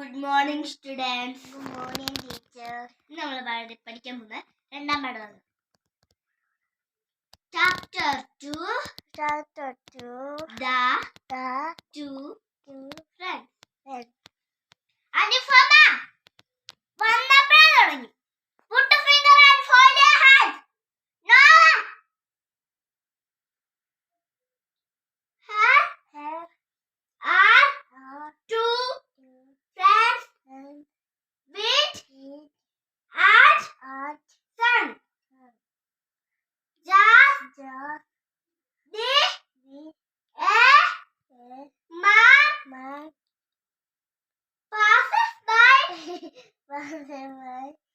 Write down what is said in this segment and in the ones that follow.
Good morning students good morning teacher നമ്മൾ പഠിക്കാൻ പോകുന്നത് രണ്ടാം പാഠമാണ്. ചാപ്റ്റർ ടു 我怎么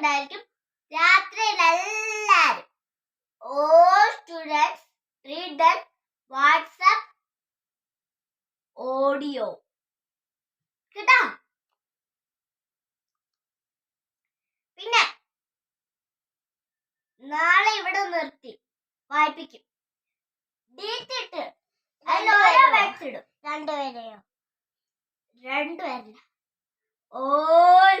ഉണ്ടായിരിക്കും രാത്രിയിൽ എല്ലാവരും ഓ സ്റ്റുഡൻസ് read that ഓഡിയോ. കേട്ടോ? പിന്നെ നാളെ ഇവിടെ നിർത്തി. വായിപ്പിക്കും. ഡേറ്റ് ഇട്ട്. ഓരോ വേർഡ്സ് ഇടും. രണ്ടുപേരെയോ രണ്ടുപേരല്ല ഓൾ